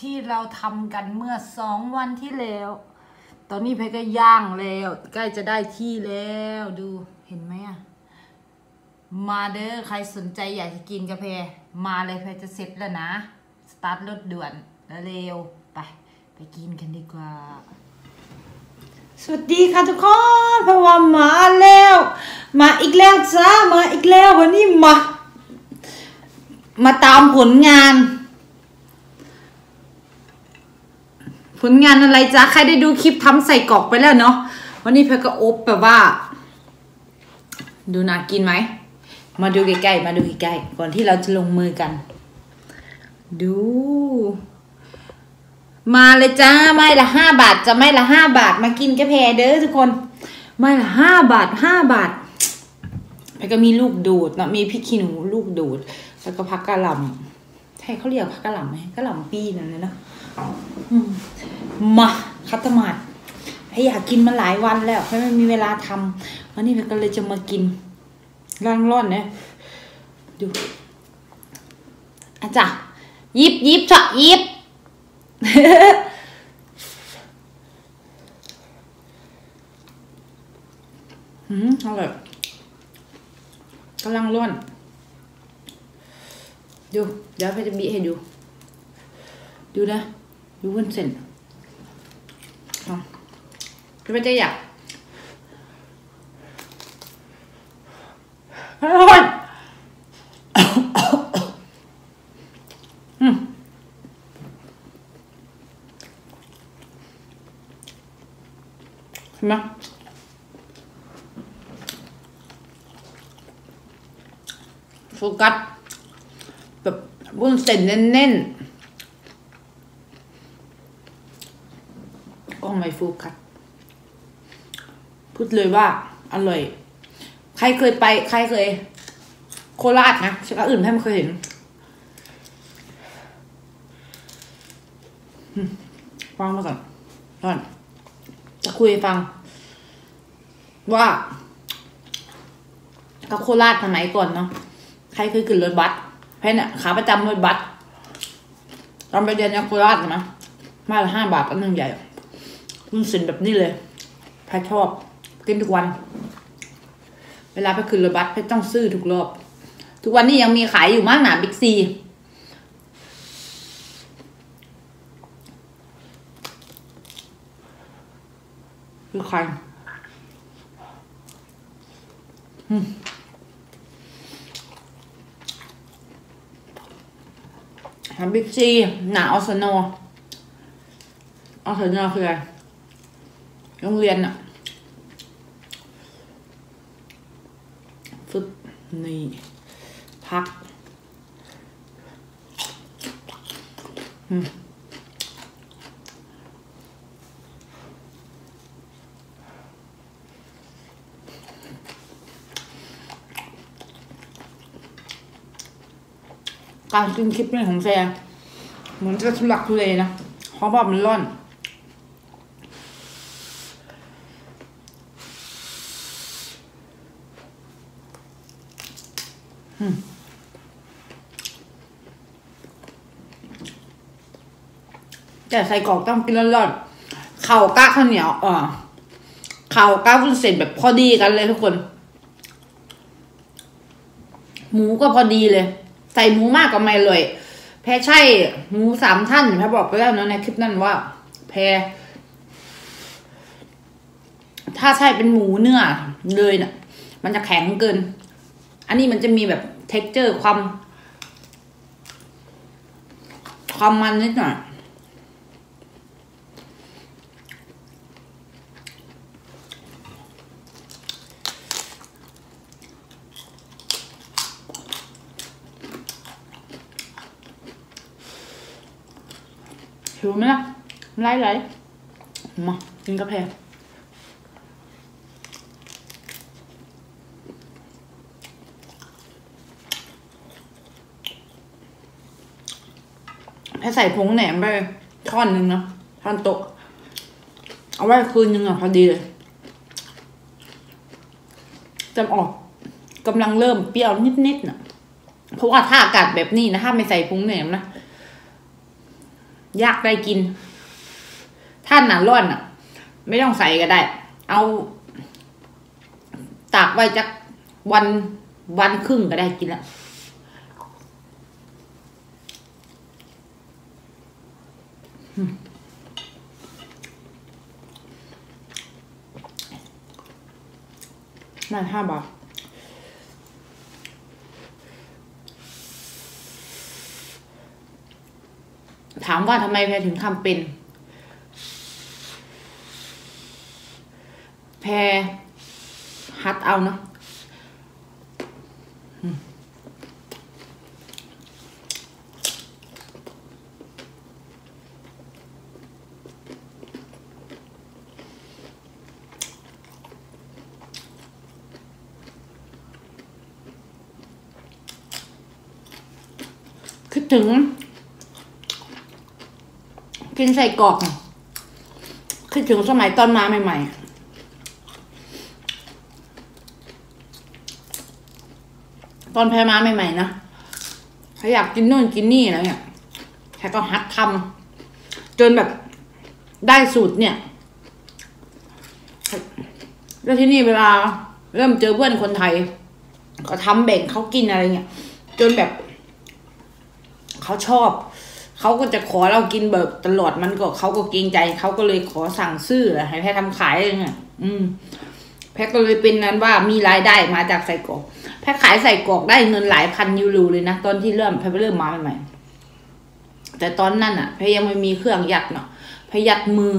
ที่เราทำกันเมื่อสองวันที่แล้ว ตอนนี้เพก็ย่างแล้ว ใกล้จะได้ที่แล้วดูเห็นไหมอะมาเด้อใครสนใจอยากจะกินกาแฟมาเลยเพจะเสร็จแล้วนะ สตาร์ทรถด่วนแล้วเร็วไป ไปกินกันดีกว่า สวัสดีค่ะทุกคนเพราะว่ามาแล้ว มาอีกแล้วจ้ามาอีกแล้ววันนี้มา มาตามผลงาน ผลงานอะไรจ๊ะใครได้ดูคลิปทำใส่กรอกไปแล้วเนาะวันนี้เพชรก็อบแบบว่า ดูน่ากินไหม มาดูใกล้ๆมาดูใกล้ๆก่อนที่เราจะลงมือกัน ดู มาเลยจ้าไม่ละห้าบาทจะไม่ละห้าบาท มากินกาแฟเด้อทุกคน ไม่ละห้าบาทห้าบาทแล้วก็มีลูกดูดเนาะมีพริกขี้หนูลูกดูด แล้วก็พักกะหล่ำใช่เขาเรียกพักกะหล่ำไหมกะหล่ำปีนั่นเลยเนาะ มาคัตมาดให้อยากกินมาหลายวันแล้วให้ไม่มีเวลาทำวันนี้เราก็เลยจะมากินร่อนเนี่ยดูอาจ้ะยิบยิบเถอะยิบอืมอร่อยกำลังร่อนดู เดี๋ยวพี่จะบีให้ดู ดูนะ ดูเวนเส้นอ๋อพี่จะอยากอร่อยอืมเห็นไหมโฟกัสแบบวุ้นเส้นแน่นๆ ก็ไมโฟกัสพูดเลยว่าอร่อย ใครเคยไป ใครเคย โคราชนะฉันก็อื่นให้ไม่เคยเห็นฟังมาก่อนก่อนจะคุยฟัง ว่ากับโคราชสมัยก่อนเนาะใครเคยขึ้นรถบัสแพนเนี่ยขาประจำรถบัสตอนไปเรียนในโคราชนะมาละห้าบาทอันหนึ่งใหญ่ คุณสินแบบนี้เลยแพทชอบ กินทุกวัน เวลาไปขึ้นรถบัสแพทต้องซื้อทุกรอบ ทุกวันนี้ยังมีขายอยู่มากหนาบิ๊กซีคือใครอืมบิ๊กซีหนาออสโนออสโนคืออะไร โรงเรียนอะฟึบนี่พักอืมการกินคลิปนี้ของแซงเหมือนจะทุลักทุเลนะเพราะว่ามันร่อน แต่ใส่กรอกต้องกินร้อนๆข่าก้าข้าวเหนียวเออข่าก้าวุ้นเส้นแบบพอดีกันเลยทุกคน หมูก็พอดีเลย ใส่หมูมากก็ไม่เลย แพ้ใช่หมูสามท่านแพ้บอกไปแล้วเนาะในคลิปนั้นว่า แพ้ถ้าใช่เป็นหมูเนื้อเลยเนะ่ะมันจะแข็งเกิน อันนี้มันจะมีแบบเท็กเจอร์ความ ความมันนิดหน่อย หิวไหมล่ะไล่ไล่มากินกาแฟแพ้ใส่ผงแหนมไปท่อนหนึ่งนะท่อนโตะเอาไว้คืนนึงอะพอดีเลยจะออกกำลังเริ่มเปรี้ยวนิดๆน่ะเพราะว่าถ้าอากาศแบบนี้นะถ้าไม่ใส่ผงแหนมนะ ยากได้กิน ท่านหนาร้อนอะ ไม่ต้องใส่ก็ได้ เอาตากไว้จักวันวันครึ่งก็ได้กินแล้วนั่นห้าบาท ถามว่าทำไมแพรถึงทำเป็น แพรฮัดเอาเนาะคิดถึง กินใส่กรอกคิดถึงสมัยตอนมาใหม่ ๆตอนแพรมาใหม่ๆนะแพรอยากกินนู่นกินนี่อะไรเนี่ยแพรก็ฮัดทำจนแบบได้สูตรเนี่ย แล้วที่นี่เวลาเริ่มเจอเพื่อนคนไทย ก็ทำแบ่งเขากินอะไรเงี้ยจนแบบ เขาชอบ เขาก็จะขอเรากินแบบตลอดมันก็เขาก็เกรงใจเขาก็เลยขอสั่งซื้อให้แพททำขายเองอะอืม แพทก็เลยเป็นนั้นว่ามีรายได้มาจากใส่กรอก แพทขายใส่กรอกได้เงินหลายพันยูโรเลยนะตอนที่เริ่มแพทเริ่มมาใหม่ๆแต่ตอนนั้นอะ แพทยังไม่มีเครื่องยัดเนาะแพทยัดมือ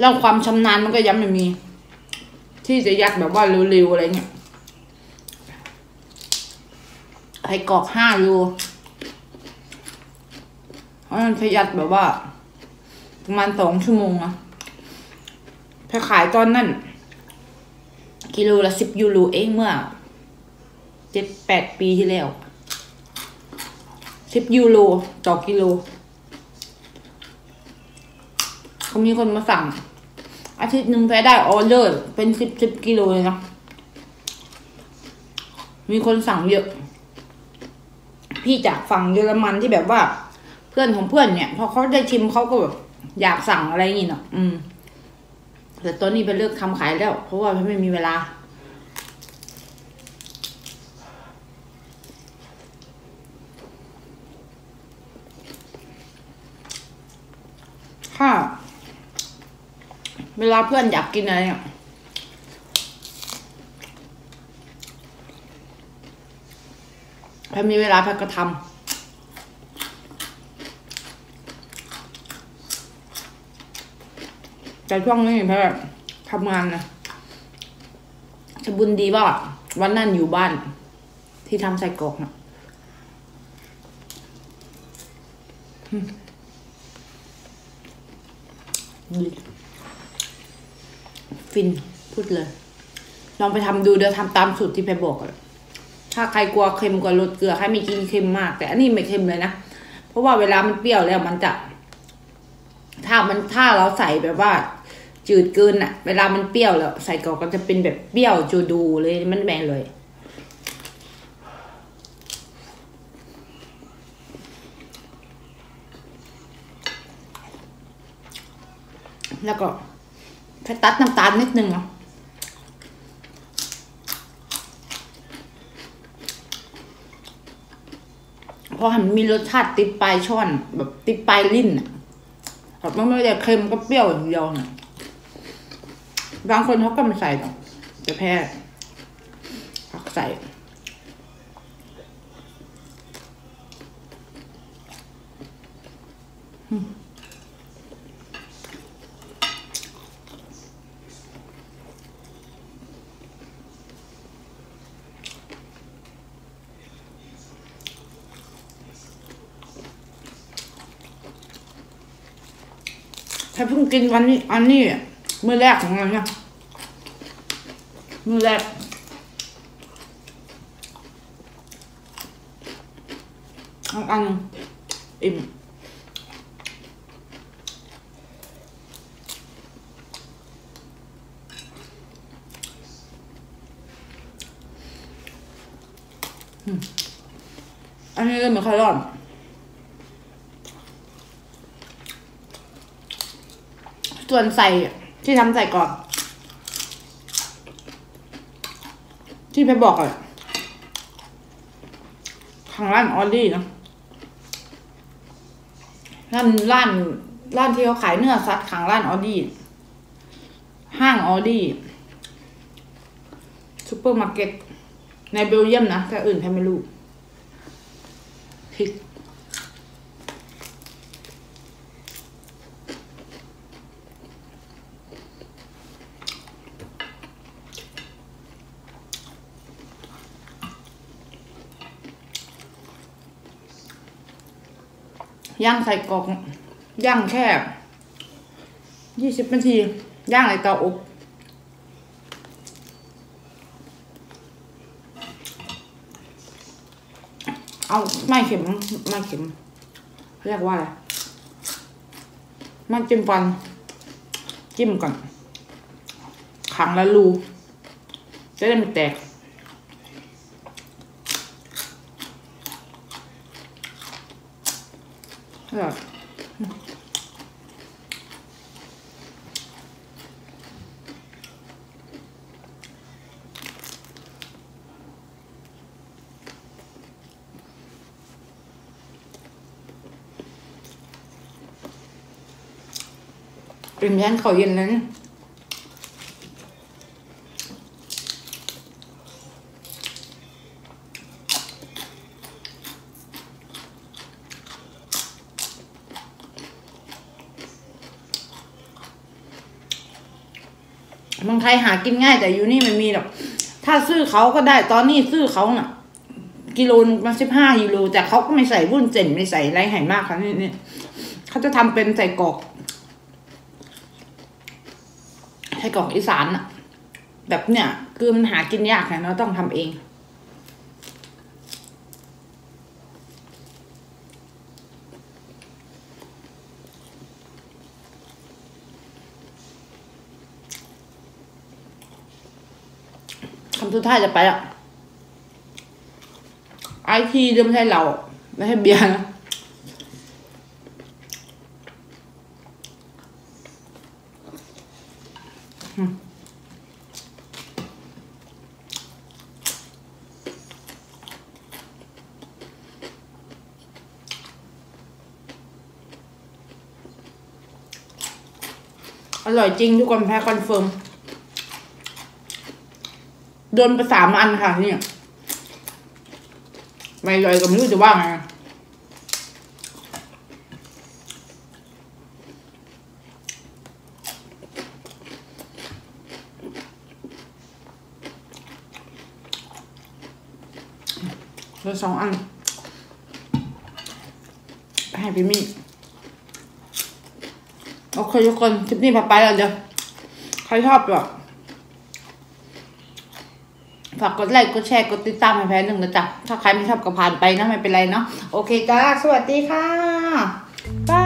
แล้วความชำนาญมันก็ยังไม่มี ที่จะยัดแบบว่าเร็วๆอะไรเงี้ยไข่กรอกห้าโลเพราะมันพยัดแบบว่า ประมาณสองชั่วโมงอะพอขายตอนนั้น กิโลละสิบยูโรเองเมื่อเจ็ดแปดปีที่แล้วสิบยูโรต่อกิโลเขามีคนมาสั่ง อาทิตย์หนึ่งแพ้ได้ออเดอร์ เป็นสิบสิบกิโลเลยนะ มีคนสั่งเยอะ พี่จากฝั่งเยอรมันที่แบบว่า เพื่อนของเพื่อนเนี่ย พอเขาได้ชิมเขาก็แบบอยากสั่งอะไรอย่างงี้เนาะอืมแต่ตอนนี้ไปเลิกทำขายแล้ว เพราะว่าไม่มีเวลา ค่ะ เวลาเพื่อนอยากกินอะไรเนี่ยพอมีเวลาพทก็ทำแต่ช่วงนี้แพททำงานนะจะบุญดีว่าวันนั้นอยู่บ้าน ที่ทำใส่กรอกนะอืมดี ฟินพูดเลย ลองไปทำดูเดี๋ยวทำตามสูตรที่แพรบอกถ้าใครกลัวเค็มกว่าลดเกลือ ใครไม่กินเค็มมาก แต่อันนี้ไม่เค็มเลยนะเพราะว่าเวลามันเปรี้ยวแล้วมันจะ ถ้ามันถ้าเราใส่แบบว่า จืดเกินอะเวลามันเปรี้ยวแล้ว ใส่กอกก็จะเป็นแบบเปรี้ยวจูดูเลยมันแบนเลยแล้วก็ ตัดน้ำตาลนิดนึงเนาะพอมันมีรสชาติติดปลายช่อน แบบติดปลายลิ้นอะแบบมันไม่ได้เค็มก็เปรี้ยวอย่างเดียวนะบางคนเขาก็ไม่ใส่หรอกแต่แพ้ผักใส่ ฉันเพิ่งกินวันนี้ อันนี้มือแรกของเรานะมือแรกอันอิ่มอันนี้ก็เหมือนคารอน ส่วนใส่ที่ทำใส่ก่อน ที่ไปบอกอะทางร้านออดี้นะร้านร้านร้านที่เขาขายเนื้อสัตว์ขางร้านออดี้ห้างออดี้ซูเปอร์มาร์เก็ตในเบลเยียมนะแต่อื่นแพไม่รู้พริก ย่างใส่กรอกย่างแค่ยี่สิบนาทีย่างในเตาอบเอาไม่เข็มไม่เข็ม เรียกว่าอะไรไมันจิ้มฟัน จิ้มก่อนขังแล้วรูจะได้ไม่แตก อร่อยเป็นแย่งเขาเย็นแล้วเนี่ย มืองไทยหากินง่ายแต่อยู่นี่มันมีหรอกถ้าซื้อเขาก็ได้ตอนนี้ซื้อเขาน่ะ กิโลนึงมาสิบห้ากิโลแต่เขาก็ไม่ใส่วุ้นเส้นไม่ใส่ไรไห้มากค่ะนี่นี่เขาจะทำเป็นใส่กรอกใส่กรอกอีสานอะแบบเนี่ยคือมันหากินยากไงเราต้องทำเอง สุดท้ายจะไปอะไอทีเดิมไม่ใช่เรา ไม่ใช่เบียร์นะอร่อยจริงทุกคนแพ้คอนเฟิร์มโดนไปสามอันค่ะเนี่ยไม่ลอยก็ไม่รู้จะว่าไงเหลือสองอันให้พี่มี่โอเคทุกคนคลิปนี้พาไปแล้วเดี๋ยว ใครชอบก็ ฝากกดไลค์กดแชร์กดติดตามให้แพ้หนึ่งนะจ๊ะถ้าใครไม่ชอบก็ผ่านไปนะไม่เป็นไรเนาะโอเคจ้าสวัสดีค่ะ